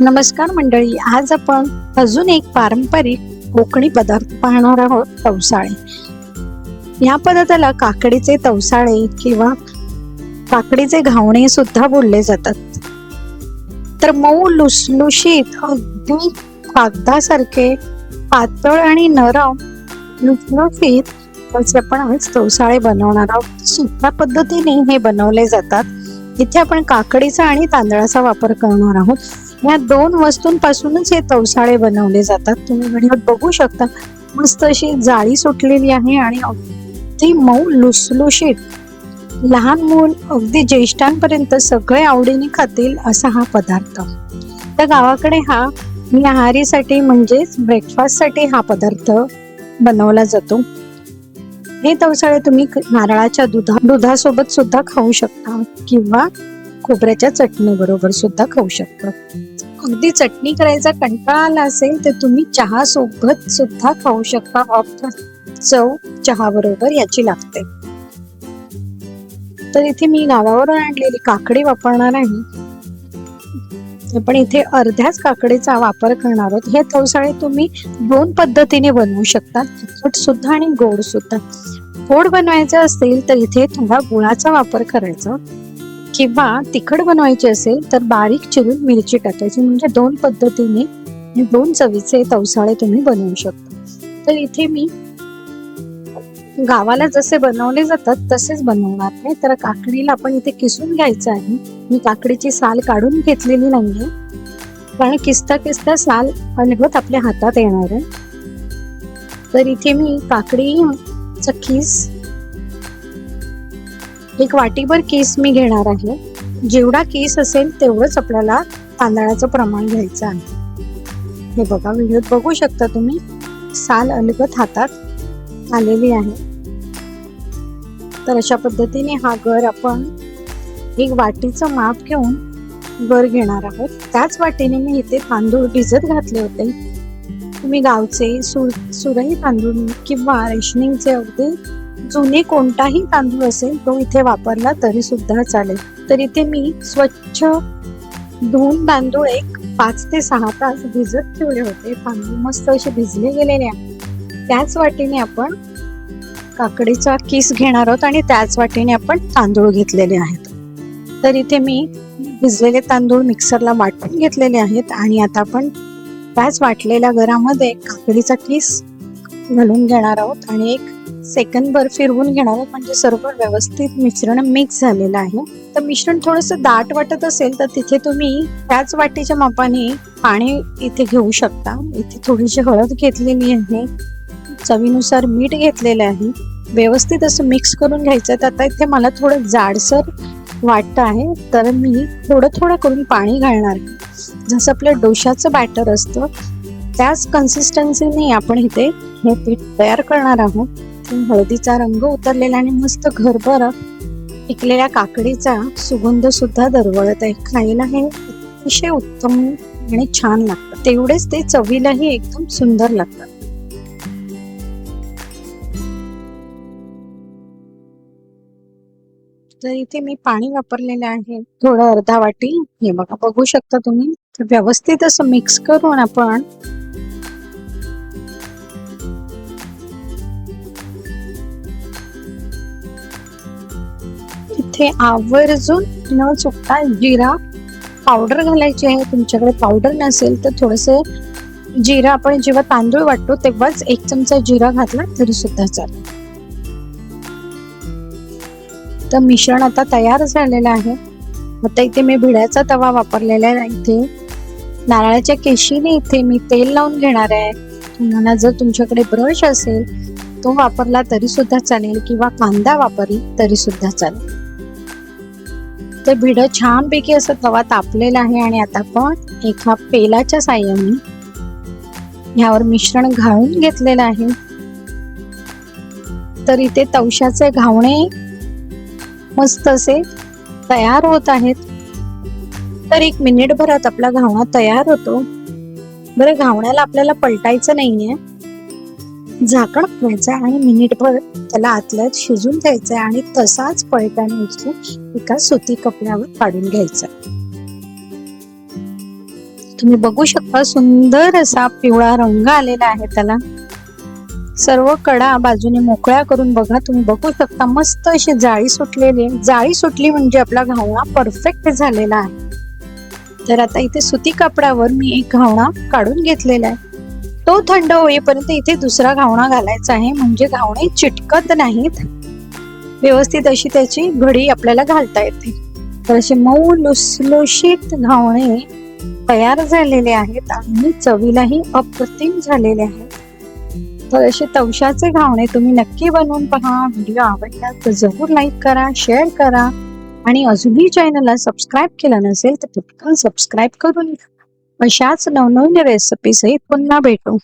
नमस्कार मंडळी आज आपण अजून एक पारंपरिक कोकणी पदार्थ पाहणार आहोत तवसाळे. या पदार्थाला काकडीचे तवसाळे किंवा काकडीचे घावणे सुद्धा बोलले जातात. तर मऊ लुसलुशीत अगदी कागदासारखे पातळ आणि नरम लुसलुशीत असे आपण आज तवसाळे बनवणार आहोत. सुद्धा पद्धतीने हे बनवले जातात. इथे आपण काकडीचा आणि तांदळाचा वापर करणार आहोत. या दोन वस्तूंपासूनच हे तवसाळे बनवले जातात. तुम्ही व्हिडिओत बघू शकता. मस्त अशी जाळी सुटलेली आहे आणि अगदी मऊ लुसलुशीत. लहान मूल अगदी ज्येष्ठांपर्यंत सगळे आवडीने खातील असा हा पदार्थ. त्या गावाकडे हा निहारीसाठी म्हणजेच ब्रेकफास्टसाठी हा पदार्थ बनवला जातो. हे तवसाळे तुम्ही नारळाच्या दुधा दुधासोबत सुद्धा खाऊ शकता किंवा खोबऱ्याच्या चटणी बरोबर सुद्धा खाऊ शकता. अगदी चटणी करायचा कंटाळा आला असेल तर तुम्ही चहा सोबत सुद्धा खाऊ शकता. ऑप्ट चव चहा बरोबर याची लागते. तर इथे मी गावावरून आणलेली काकडी वापरणार आहे. पण इथे अर्ध्याच काकडीचा वापर करणार आहोत. हे तवसाळे तुम्ही दोन पद्धतीने बनवू शकता. तिखट सुद्धा आणि गोड सुद्धा. गोड बनवायचं असेल तर इथे थोडा गुळाचा वापर करायचा. किंवा तिखट बनवायची असेल तर बारीक चिरून मिरची टाकायची. म्हणजे दोन पद्धतीने दोन चवीचे तवसाळे तुम्ही बनवू शकता. तर इथे मी गावाला जसे बनवले जातात तसेच बनवणार आहे. तर काकडीला आपण इथे किसून घ्यायचं आहे. मी काकडीची साल काढून घेतलेली नाहीये. कारण किसता किसता साल अलगत आपल्या हातात येणार आहे. तर इथे मी काकडीचा किस एक वाटीभर केस मी घेणार आहे. जेवढा केस असेल तेवढंच आपल्याला तांदळाचं प्रमाण घ्यायचं आहे. हे बघा व्हिडिओत बघू शकता तुम्ही. साल अलगत हातात आलेली आहे. तर अशा पद्धतीने हा गर आपण एक वाटीचं माप घेऊन गर घेणार आहोत. त्याच वाटीने मी इथे तांदूळ भिजत घातले होते. तुम्ही गावचे सुर सुरही तांदूळ किंवा रेशनिंगचे अगदी जुने कोणताही तांदूळ असेल तो इथे वापरला तरी सुद्धा चालेल. तर इथे मी स्वच्छ धुवून तांदूळ एक पाच ते सहा तास भिजत ठेवले होते. तांदूळ मस्त असे भिजले गेलेले आहे त्याच वाटीने आपण काकडीचा किस घेणार आहोत आणि त्याच वाटीने आपण तांदूळ घेतलेले आहेत. तर इथे मी भिजलेले तांदूळ मिक्सरला वाटून घेतलेले आहेत आणि आता आपण त्याच वाटलेल्या गरामध्ये काकडीचा किस घालून घेणार आहोत आणि एक सेकंद भर फिरवून घेणार आहे. म्हणजे सर्व व्यवस्थित मिश्रण मिक्स झालेलं आहे. तर मिश्रण थोडस दाट वाटत असेल तर तिथे तुम्ही त्याच वाटीच्या मापाने पाणी इथे घेऊ शकता. इथे थोडीशी हळद घेतलेली आहे. चवीनुसार मीठ घेतलेलं आहे. व्यवस्थित असं मिक्स करून घ्यायचं. तर आता इथे मला थोडं जाडसर वाटतं आहे. तर मी थोडं थोडं करून पाणी घालणार. जसं आपलं डोशाचं बॅटर असतं त्याच कन्सिस्टन्सीने आपण इथे हे पीठ तयार करणार आहोत. हळदीचा रंग उतरलेला आणि मस्त घरभर पिकलेल्या काकडीचा सुगंध सुद्धा दरवळत आहे. खायला हे अतिशय उत्तम आणि छान लागतं. तेवढेच ते चवीलाही एकदम सुंदर लागतात. तर इथे मी पाणी वापरलेलं आहे. थोडं अर्धा वाटी. हे बघा बघू शकता तुम्ही. तर व्यवस्थित असं मिक्स करून आपण इथे आवर्जून न चुकता जिरा पावडर घालायची आहे तुमच्याकडे पावडर नसेल तर थोडस जिरा आपण जेव्हा तांदूळ वाटतो तेव्हाच एक चमचा जिरा घातला तरी सुद्धा चालेल. तर मिश्रण आता तयार झालेलं आहे. आता इथे मी भिड्याचा तवा वापरलेला आहे इथे. नारळाच्या केशीने इथे मी तेल लावून घेणार आहे. तुम्हाला जर तुमच्याकडे ब्रश असेल तो वापरला तरी सुद्धा चालेल किंवा कांदा वापरला तरी सुद्धा चालेल. तर भिडं छानपैकी असं तवा तापलेला आहे आणि आता आपण एका पेलाच्या साह्याने ह्यावर मिश्रण घाळून घेतलेलं आहे. तर इथे तवशाचे घावणे मस्त असे तयार होत आहेत. तर एक मिनिट भरात आपला घावणा तयार होतो. बरं घावण्याला आपल्याला पलटायचं नाहीये. झाकण ठेवायचं आणि मिनिटभर त्याला आतल्यात शिजून द्यायचं आणि तसाच पळताना उचलून एका सुती कपड्यावर काढून घ्यायचा. तुम्ही बघू शकता सुंदर असा पिवळा रंग आलेला आहे त्याला. सर्व कडा बाजूने मोकळ्या करून बघा. तुम्ही बघू शकता मस्त अशी जाळी सुटलेली. आहे. जाळी सुटली म्हणजे आपला घावणा परफेक्ट झालेला आहे. तर आता इथे सुती कापडावर मी एक घावणा काढून घेतलेला आहे. तो थंड होईपर्यंत इथे दुसरा घावणा घालायचा आहे. म्हणजे घावणे चिटकत नाहीत. व्यवस्थित अशी त्याची घडी आपल्याला घालता येते. तर असे मऊ लुसलुशीत घावणे तयार झालेले आहेत आणि चवीलाही अप्रतिम झालेले आहेत. तर असे तवशाचे घावणे तुम्ही नक्की बनवून पहा. व्हिडिओ आवडला तर जरूर लाईक करा शेअर करा. आणि अजूनही चॅनलला सबस्क्राईब केलं नसेल तर पटकन सबस्क्राईब करून घ्या. अशाच नवनवीन रेसिपीसहित पुन्हा भेटू.